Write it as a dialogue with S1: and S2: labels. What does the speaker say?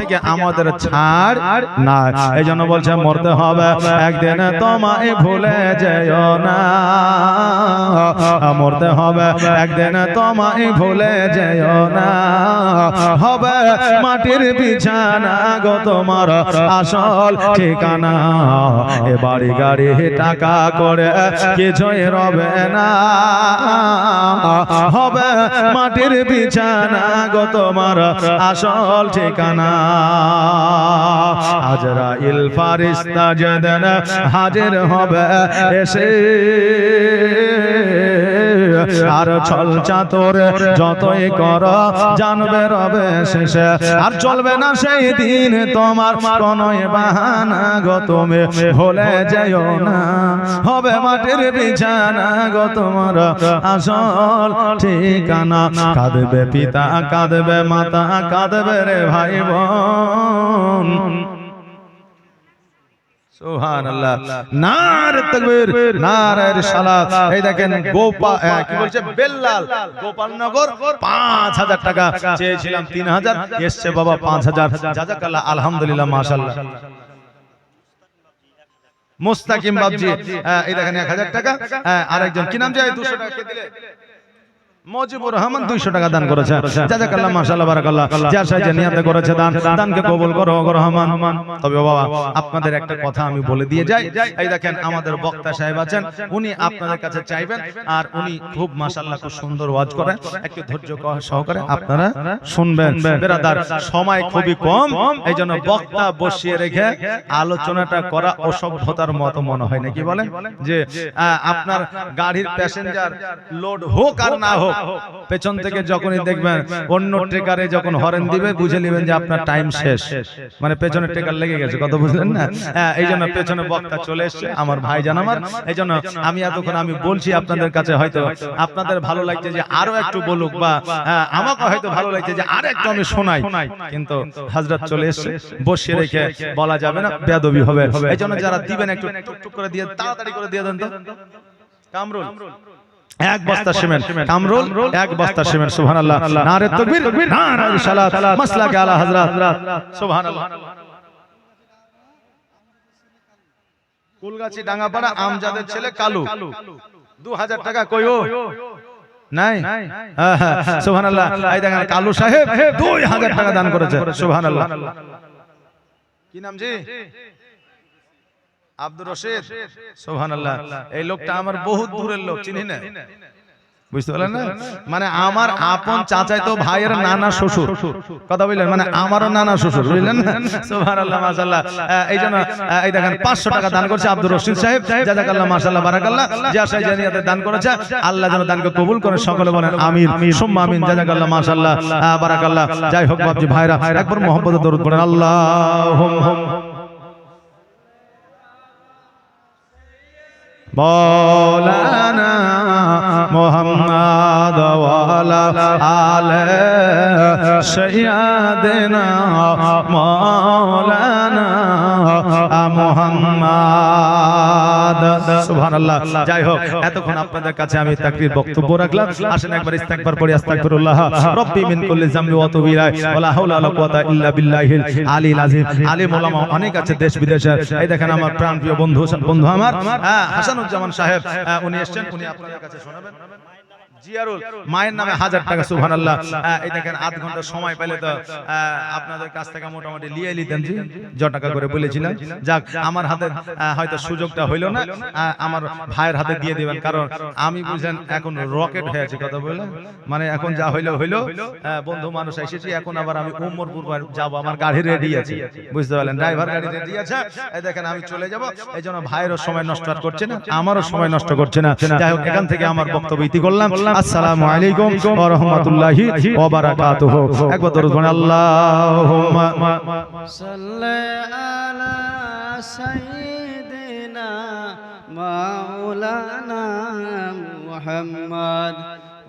S1: থেকে আমাদের ছাড় না এই জন্য বলছে মরতে হবে। একদিন তোমায় ভুলে যেও না। মরতে হবে। একদিন তোমায় ভুলে যেও না। হবে মাটির বিছানা গো তোমার আসল ঠিকানা। এ বাড়ি গাড়ি টাকা করে কিছুই রবে না। হবে মাটির বিছানা গো তোমার আসল ঠিকানা। হাজরা ইল ফারিস্তা যেদিন হাজির হবে এসে আর ছল চাতর যতই কর, জানবে রবে শেষে। আর চলবে না সেই দিন তোমার কোন বাহানা গো তুমি ভুলে যেও না। হবে মাটির বিছানা গো তোমার আসল ঠিকানা। কাঁদবে পিতা, কাঁদবে মাতা, কাঁদবে রে ভাই বোন। নারে তাকবীর নারে রিসালাত এই দেখেন গোপা কি বলছে? বেল্লাল। গোপালনগর 5000 টাকা। চেয়েছিলাম 3000 এসছে বাবা 5000 জাযাকাল্লাহ আলহামদুলিল্লাহ মাশাআল্লাহ। মুস্তাকিম বাবজি এই দেখেন 1000 টাকা। আহ, আরেকজন। কি নাম যায় 200 টাকা কে দিলে? মজিবুর রহমান 200 টাকা দান করেছে। জাযাকাল্লাহ মাশাআল্লাহ বারাকাল্লাহ। যার সাহায্যে নিয়তে করেছে দান। দানকে কবুল করো রহমান। তবে বাবা আপনাদের একটা কথা আমি বলে দিয়ে যাই। এই দেখেন আমাদের বক্তা সাহেব আছেন। উনি আপনাদের কাছে চাইবেন আর উনি খুব মাশাআল্লাহ খুব সুন্দর ওয়াজ করেন। একটু ধৈর্য সহকারে আপনারা শুনবেন। বেরাদার সময় খুবই কম। এই জন্য বক্তা বসিয়ে রেখে আলোচনাটা করা অসভ্যতার মতো মনে হয় নাকি বলেন? যে আপনার গাড়ির প্যাসেঞ্জার লোড হোক আর না হোক পেছন থেকে যখনই দেখবেন অন্য ট্রেকারে যখন হরেন দিবে বুঝে নেবেন যে আপনার টাইম শেষ। মানে পেছনে ট্রেকার লেগে গেছে কত বুঝলেন না? হ্যাঁ, এই জন্য পেছনে বক্তা চলে এসছে আমার ভাই জান আমার এই জন্য আমি এতক্ষণ আমি বলছি আপনাদের কাছে হয়তো আপনাদের ভালো লাগছে যে আরও একটু বলুক বা হ্যাঁ, আমাকে হয়তো ভালো লাগছে যে আর একটু আমি শোনাই। কিন্তু হাজরত চলে এসছে বসিয়ে রেখে বলা যাবে না বেদবি হবে এই জন্য যারা দিবেন একটু টুক করে দিয়ে তাড়াতাড়ি করে দিয়ে দেন তো কামরুল এক বস্তা সিমেন্ট। কামরুল এক বস্তা সিমেন্ট সুবহানাল্লাহ। নারে তাকবীর নারে রিসালাত মাসলাকে আলা হযরত। সুবহানাল্লাহ। কুলগাছি ডাঙ্গাপাড়া আমজাদের ছেলে কালু। 2000 টাকা কইও নাই? হ্যাঁ, হ্যাঁ, সুবহানাল্লাহ। এই দেখেন কালু সাহেব 2000 টাকা দান করেছে। সুবহানাল্লাহ। কি নাম জি? আব্দুর রশিদ। সুবহানাল্লাহ। এই লোকটা আমার বহুত দূরের লোক চিনি না? বুঝতে পারলেন না? মানে আমার আপন চাচাই তো ভাইয়ের নানা শ্বশুর। কথা বললেন মানে আমারও নানা শ্বশুর বুঝলেন না? সুবহানাল্লাহ মাশাআল্লাহ। এই জন্য এই দেখেন 500 টাকা দান করেছে আব্দুর রশিদ সাহেব। জাযাকাল্লাহ মাশাআল্লাহ বারাকাল্লাহ যা সাহেব জানিয়াতে দান করেছে। আল্লাহ যেন দানকে কবুল করে সকলে বলেন আমিন সুম্মা আমিন জাযাকাল্লাহ মাশাআল্লাহ। বারাকাল্লাহ। যাই হোক বাপজি ভাইরা একবার মোহাম্মদের দরুদ পড়েন। আল্লাহুম্মা। مولانا محمد وعلى آل سيدنا مولانا محمد সুবহান আল্লাহ যাই হোক, এতক্ষণ আপনাদের কাছে আমি তাকবীর বক্তব্য রাখলাম। আসেন একবার ইস্তেগফার পড়ি, আস্তাগফিরুল্লাহ। রব্বি মিন কুল্লি জামবি ওয়া তুবু ইলাইহি হাওলা ওয়ালা কুওয়াতা ইল্লা বিল্লাহিল আলিল আযীম আলিম ওলামা অনেক আছে দেশ বিদেশে। এই দেখেন আমার প্রাণপ্রিয় বন্ধু বন্ধু আমার। হ্যাঁ হাসানুজ্জামান সাহেব উনি এসেছেন, উনি আপনাদের কাছে শোনাবেন। জিয়ারুল মায়ের নামে হাজার টাকা সুবহানাল্লাহ। আহ, এই দেখেন আধ ঘণ্টা সময় পেলে তো আপনাদের কাছ থেকে মোটামুটি লিয়ে নিতেন জি। জ টাকা করে বলেছিলাম যাক আমার হাতে হয়তো সুযোগটা হইল না। আমার ভাইয়ের হাতে দিয়ে দিবেন। কারণ আমি বুঝেন এখন রকেট হয়ে আছে কথা বলে মানে এখন যা হইল হইল বন্ধু মানুষ এসেছি এখন আবার আমি উমরপুর যাব আমার গাড়ি রেডি আছে। বুঝতে পারলেন? ড্রাইভার গাড়ি রেডি আছে? এই দেখেন আমি চলে যাব। এই জন্য ভাইয়েরও সময় নষ্ট করছে না আমারও সময় নষ্ট করছে না। যাই হোক এখান থেকে আমার বক্তব্য ইতি করলাম আসসালামু আলাইকুম ওয়া রাহমাতুল্লাহি ওয়া বারাকাতুহু একবার দরুদ পড়ুন আল্লাহুম্মা।
S2: সাল্লি আলা সাইয়্যিদিনা মাওলানা মুহাম্মদ।